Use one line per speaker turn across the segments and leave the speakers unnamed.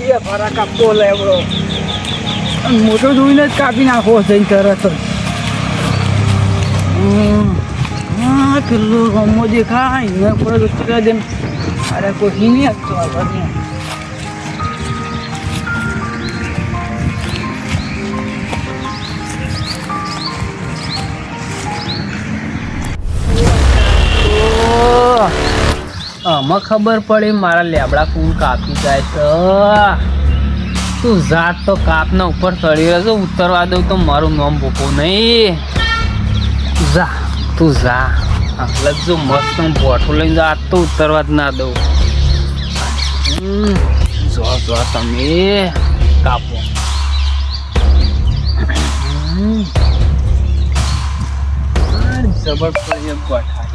એ ફરા કાપતો લેવડો
મોટો જોઈને જ કાપી નાખો જઈને તરત જ. કેટલું ગમો દેખાય. ને દે અરે કોઈ નહીં આપતો આ આમાં ખબર પડી, મારા લેબડા ફૂલ કાપી જાય છે. તું જાત તો કાપના ઉપર ચડી રહ્યો છે, ઉતરવા દઉં તો મારું નામ ભૂકો નહીં. જા, તું જા. એટલે જો મસ્ત બોઠું લઈને જા તો ઉતરવા જ ના દઉં. જો જો, તમે કાપો. જબર પડી ગોઠા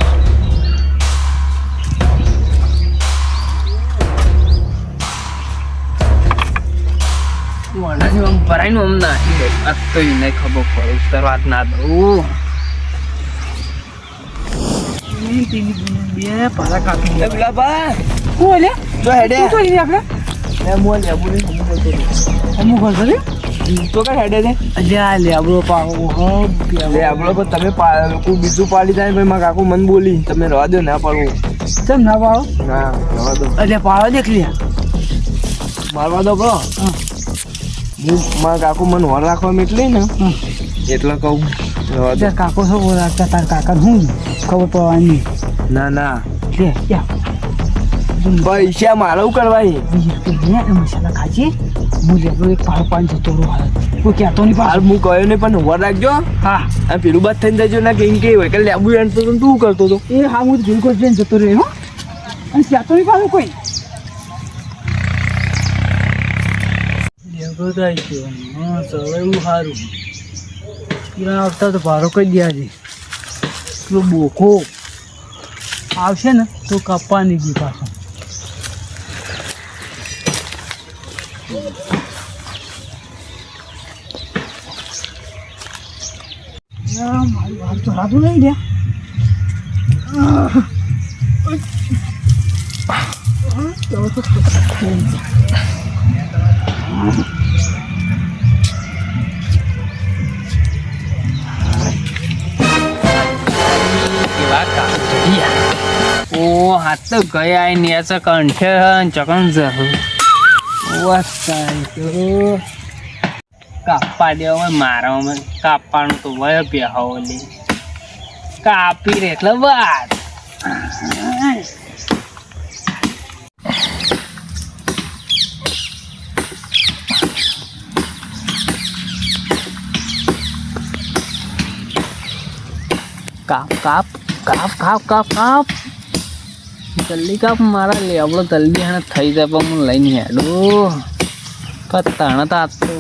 વણાની આમ આમ નાખી દઉં આ તો ખબર પડે ઉતરવા જ ના દઉં બે પારા કાપી
એ ગુલાબા
હું લે
તો હેડે
તું આપણે
મો ને હું બોલતો
છે
તો કા હેડે છે
અલ્યા લેબડો પાવો હો
લે આપણો તમે કોઈ બીજું પાડી જાય ભાઈ મારા કાકુ મન બોલી તમે રવા દો ના પાડવું
ચમ ના પાડો
ના રવા દો
અલ્યા પાવો દેખ લ્યા
મારવા દો, બરો. હું મારા કાકુ મને વર રાખવા એટલે ને. એટલે કહું
કાકો શું રાખતા તાર કાકા હું ખબર પડવાની
ના ના.
લે
પૈસા મારું કરવાય
મસાલા ખાજી. હું લેબડો એક પાડો પાણી જતો રહું હાલ. કોઈ કહેતો નહીં
હાલ હું કહ્યો નહીં પણ હોર રાખજો.
હા.
આ પેલું બાદ થઈને જજો ના કેમ કે હોય કે લેબુ એન્ડ તો તું કરતો હતો
એ હા હું જોઈ કોઈ જઈને જતો રહ્યો અને ત્યાં તો નહીં પાડો કોઈ. તો ગયો હા સવારે એવું સારું. કિરણ આવતા તો ભારો કઈ દ્યા છે પેલો બોખો. આવશે ને, તો કાપવાની ગઈ પાછો. મારી વાત તો રાતું નહીં
કેવા ઓ હાથ તો ગયા ને યાર કંઠે ચકણ જહ કાપવા દેવા હોય મારા અમે કાપવાનું તો વય બેહાવો લે કાપી કાપ કાપ. કાપ કાપ કાપ કાપ. જલ્દી કાપ, મારા લેવડો જલ્દી હણે થઈ જાય, પણ હું લઈને હેડો. પણ તો આજ તો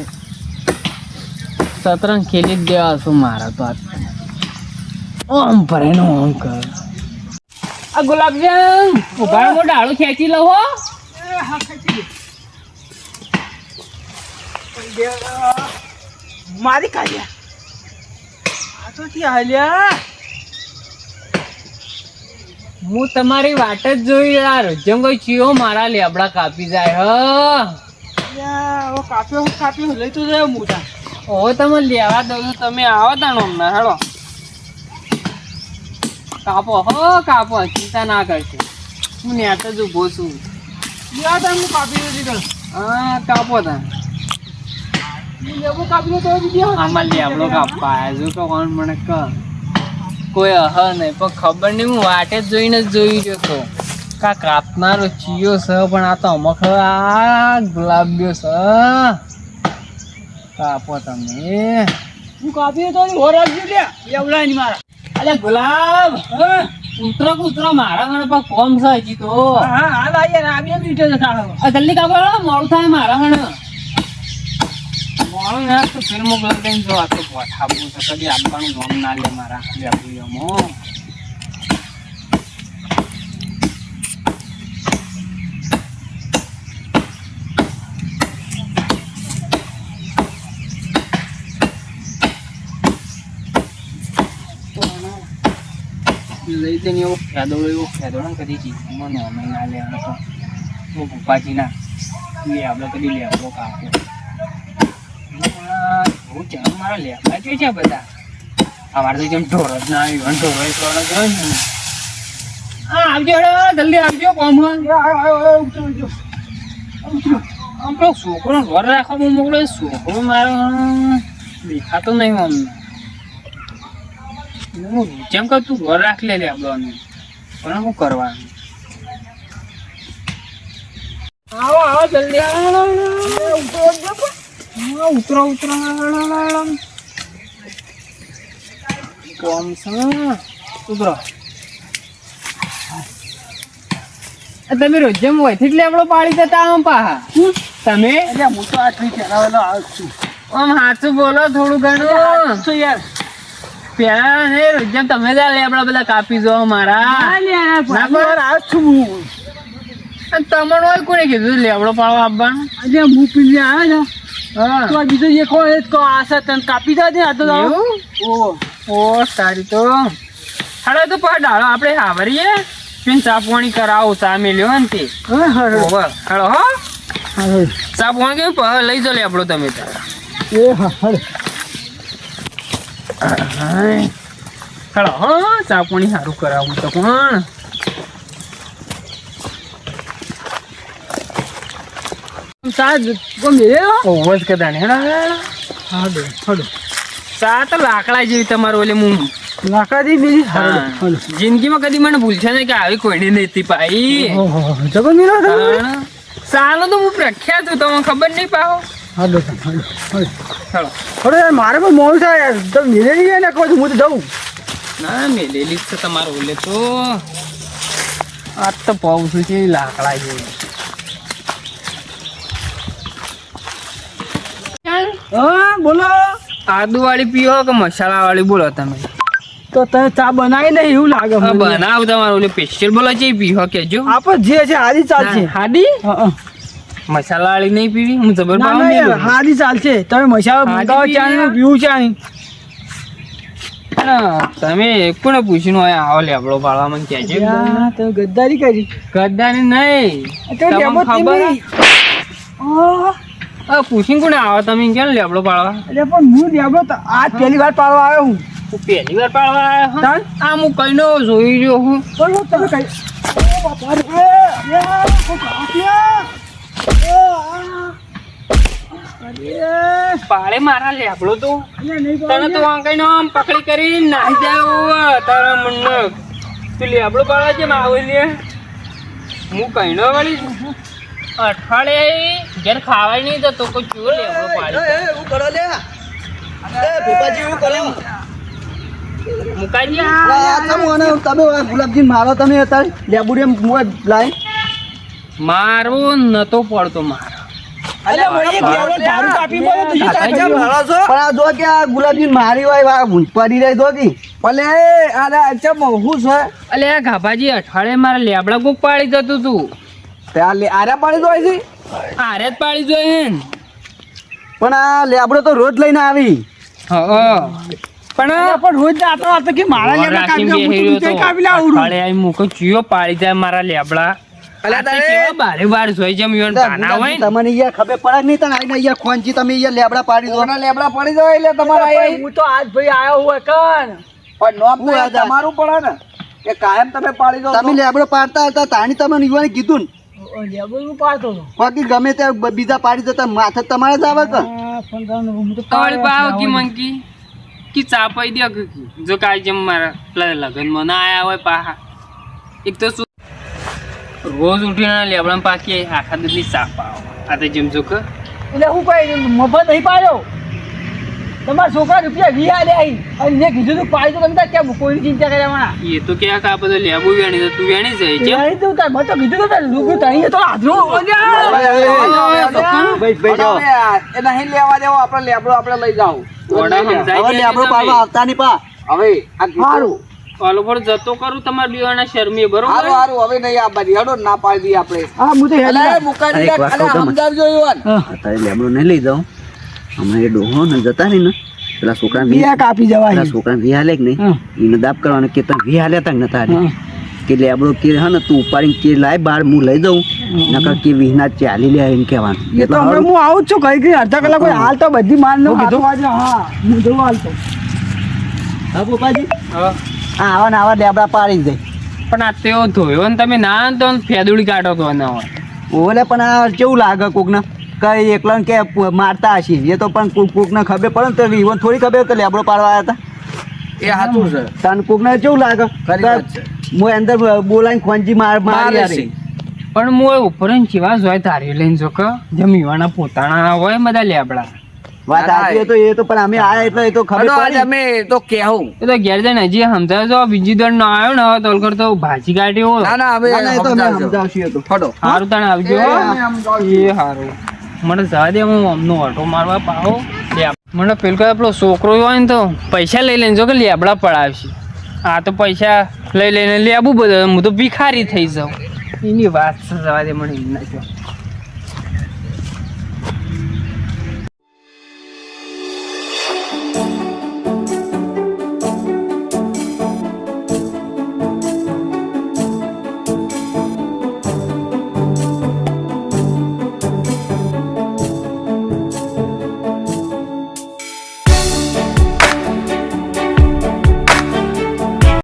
સતરંગ ખેલી જ દેવા છું મારા તો આજ. ઓમ ભરે નો ઓમ કર. આ ગુલાબજામ ઊભા મો ડાળું ખેંચી લઉં હો.
મારી કાઢ્યા. આ તો ત્યાં હાલ્યા?
હું તમારી વાટ જ જોઈ યાર. જેમ કોઈ ચિયો મારા લેબડા કાપી જાય હ.
કાપ્યો કાપ્યો લઈ તો જાય મોટા.
હવે તમે લેવા દઉં તમે આવો તાણો હમણાં હેડો. કાપો હો કાપો ચિંતા ના કરશો. હું નેટ જ ઊભો છું.
યા તા હું કાપી દીધી
હા કાપો તા.
કાપી તો બીજી
આમાં લેબડો કાપવા આવ્યો તો કોણ મને ક કોઈ અહ નહીં. પણ ખબર નહીં હું વાટે જ જોઈને જ જોઈ રહ્યો તો કા કાપનારો ચિયો છે પણ આ તો અમુક આ ગુલાબીઓ છે. કાપો તમે.
હું કાપી તો હો રાખજો લે એવડા ની મારા.
અલે ગુલાબ ઉતરો ઉતરો મારા મને પણ કોમ છે હજી તો.
હા હા ભાઈ ને આવીએ બીટો જ ખાડો
આ જલ્દી કાપો મોડું થાય મારા મને મોડું ના તો ફિલ્મ દઈને જો આ તો કદી આપવાનું નામ ના લે મારા વેપારીઓમાં લઈ ને એવો ફેદો એવો ફેદો ને કદી જીવનમાં નામે ના લે તો. ભૂપાજી ના આપણે કદી લેવો કાપો બહુ ચાલ મારા લેબડા જોઈ છે બધા અમારે તો જેમ ઢોર જ ના આવ્યો ઢોર હા આવજો જલ્દી આવજો કોમ આપણો છોકરો ઘર રાખવા મોકલે છોકરો મારો દેખાતો નહીં અમને હું જેમ કે તું ઘર રાખ લે આપણો પણ શું કરવાનું આવો. આવો જલ્દી આવો હા, ઉતરો ઉતરા કોમ તમે રોજ જેમ હોયથી લેબડો પાડી દેતા આમ પાહા. તમે?
હું તો આટલી આવ છું.
આમ હાચું બોલો થોડું ઘણું.
શું યાર.
પેલા ને રોજ તમે જ લેબડા બધા કાપી દો મારા.
આવ છું હું.
તમને કોને કીધું? લેવડો પાડવા આપવાનું.
આજે હું પીલી આવે ને. તો આ બીજો એક હોય તો આશા તને કાપી દે આ તો? ઓ
ઓ તારી તો. હાડા તો પણ ડાળો આપણે હાવરીએ પીન ચા પાણી કરાવો સામે લ્યો ને તે. હાડો હો.
હા
કેવું પ- લઈ જો લે આપણો તમે. તારા
એ હા હા
હાડો હો ચા પાણી સારું કરાવું તો કોણ?
સાહેબ ગમે
ઓવર જ કદાને હેડો હેડો.
હાડો હાડો
ચા તો લાકડા જેવી તમારું ઓલે મું
લાકડાથી બીજી હાડો
હા. જિંદગીમાં કદી મને ભૂલશે નહીં કે આવી કોઈને નથી પાઈ
ઓહો જગન મિલો
હા. તો હું પ્રખ્યાત છું તમને ખબર નહીં પાહો.
હાડો હાડો હાડો યાર મારે પણ મોડું થાય યાર. તમે મિલે નહીં જાય ને કહો હું તો જઉં.
ના મેલેલી જ છે તમારું ઓલે તો. આ તો પાઉં છું છે લાકડા જેવી.
હા બોલો.
આદુ વાળી પીવો કે મસાલા વાળી બોલો તમે?
તો તમે ચા બનાવી નહીં એવું લાગે મને.
બનાવ તમારું ઓલે સ્પેશિયલ બોલો છે પીઓ કેજો.
આપણે જે છે હારી ચાલશે
હાડી. મસાલા વાળી નહીં પીવી? હું જબર પાઉં
હારી ચાલશે તમે મસાલા મંગાવો ચા. પીવું ચા નહીં
તમે કોને પૂછીને હોય આવો લેબડો પાડવા મને કે
છે તમે ગદ્દારી કરી.
ગદ્દારી નહીં.
તો
તમને ખબર આ પૂછીને કોને આવે? તમે કેમ લેબડો પાડવા?
એટલે પણ હું લેબડો તો આજ પહેલી વાર પાડવા આવ્યો હું.
હું પહેલી વાર પાડવા આવ્યો. આ હું કઈનો જોઈ રહ્યો હું.
બોલો તમે કઈ
પાડે મારા લેબડો તો. તને તો આ કઈનો આમ પકડી કરી નાહી જાવ તારા મન તું લેબડો પાડવા છે માવું લે હું કઈનો વળી. અઠવાડિયે ઘેર ખાવાય નહીં તો કોઈ ચૂ લેબડો પાડી મુકાઈ દે
ગુલાબજી મારો તમે અત્યારે લેબુડી લાય.
મારો નતો પડતો મારો.
પણ આ જો કે આ ગુલાબજી મારી હોય આ પડી રહી દો કી. ભલે અરે ચમ હું છે.
અલે ગાભાજી અઠવાડિયે મારા લેબડા કોક પાડી જતું તું.
ત્યાં આરે પાડી દો છે
આરે જ પાડી જોઈએ
પણ આ લેબડો તો રોજ લઈને આવી.
પણ
પણ રોજ આતો આતો કે મારા લેબડા કાપી હું તો કાપી લાવું
અઠવાડિયે આઈ મૂકો ચિયો પાડી જાય મારા લેબડા.
અલા તારે-
કેવા બારે બાર જોઈ જેમ ઈવન પાના હોય
તમને યાર ખબર પડે નહીં? તને આઈને અહીંયા તમે અહીંયા લેબડા પાડી દો. લેબડા પાડી દો? એટલે તમારા હું તો આજ ભાઈ આયો હું કન પણ નોમ તો તમારું પડે ને. કે કાયમ તમે પાડી દો તમે લેબડો પાડતા હતા તાણી તમે યુવાને કીધું ને. પાડતો બાકી ગમે તે બીજા પાડી દેતા માથે તમારે જ આવે કે?
પાવ કી મંકી? કી ચાપાઈ દે કે. જો કાંઈ જેમ મારા લગનમાં ના આયા હોય પાહા. એક તો શું? રોજ ઉઠીને લેબડા પાકી આખા દૂધની ચાપા આ તો જેમ જો કે
એટલે હું કઈ મફત નહીં પાડ્યો? તમારા છોકરા રૂપિયા વી આલે આવી અને મેં કીધું તું પાડી તો તમે તાર કોઈની ચિંતા કર્યા માણા
એ તો કે આ બધો લેબુ વેણી તો તું વેણી જાય છે
નહીં તું તાર મેં કીધું તો તાર લુગડું તાણી તો હાથરો
એ નહીં લેવા દેવો આપણે લેબડો આપણે લઈ જાવ
હવે
છે
લેબડો
તમે.
પાડવા આવતા નહીં પા
હવે આ.
ઓલો પર જતો કરું તમારે બીવાના શરમી બરોબર
હારું હારું હવે નહીં આ દઈએ. હડો ના પાડી દઈએ આપણે
હા હું તો
અલા,
હેલી
એ મુકાઈ દે. અલા, સમજાવજો યુવાન.
અત્યારે લેબડો નહીં લઈ જાઉં હમણાં એ ડોહો ને જતા નહીં ને પેલા છોકરા
વિયા કાપી જવાય
પેલા છોકરા વી હાલે કે નહીં. એને દાબ કરવાનો કે તમે વી હાલ્યા તા કે નતા હાલ્યા? કે લેબડો કે હે ને તું ઉપાડીને કે લાય બાર હું લઈ દઉં નકર કે વિહના ચાલી લે એમ કહેવાનું.
એ તો હમણાં હું આવું જ છું કઈ કઈ અડધા કલાક કોઈ હાલ તો બધી માલ નો કીધું? હા હું જવું હાલ તો.
હા પપ્પાજી?
હા.
આ આવા ને આવા લેબડા પાડી દે.
પણ આ તેઓ ધોયો ને તમે ના તો ફેદુડી કાઢો તો ના હોય?
ઓલે પણ આ કેવું લાગે કોકને? કઈ એકલા કે મારતા હશે? એ તો પણ કોક કોકને ખબર પડે તો ઈવન થોડી ખબર કે લેબડો પાડવા આવ્યા હતા.
એ સાચું છે.
તન કુક ને કેવું લાગે? હું અંદર બોલાઈને ખોંજી માર મારી
પણ હું ઉપર ને ચેવા જોય તારી લઈને જો કે જમીવાના પોતાના હોય બધા લેબડા.
વાત આવી તો એ તો પણ અમે આયા એટલે એ તો ખબર પડી.
અમે તો કહેવું.
એ તો ઘેર જઈને હજી સમજાવે જો બીજી દોડ ના આવ્યો ને હવે તો ઓલકર તો ભાજી કાઢી
ના ના હવે
ના, ના, એ તો અમે
સમજાવજો.
સમજાવશું એ તો.
ફડો
સારું તણ આવજો. એ સારું મને જવા દે હું અમનો ઓટો મારવા પાવો મને પેલું પેલો છોકરો હોય ને તો પૈસા લઈ લઈને જો કે લેબડા પડાવશે. આ તો પૈસા લઈ લઈને લેબું બધું, હું તો ભિખારી થઈ જાઉં. એની વાત જવા દે મને એમ ના કહો.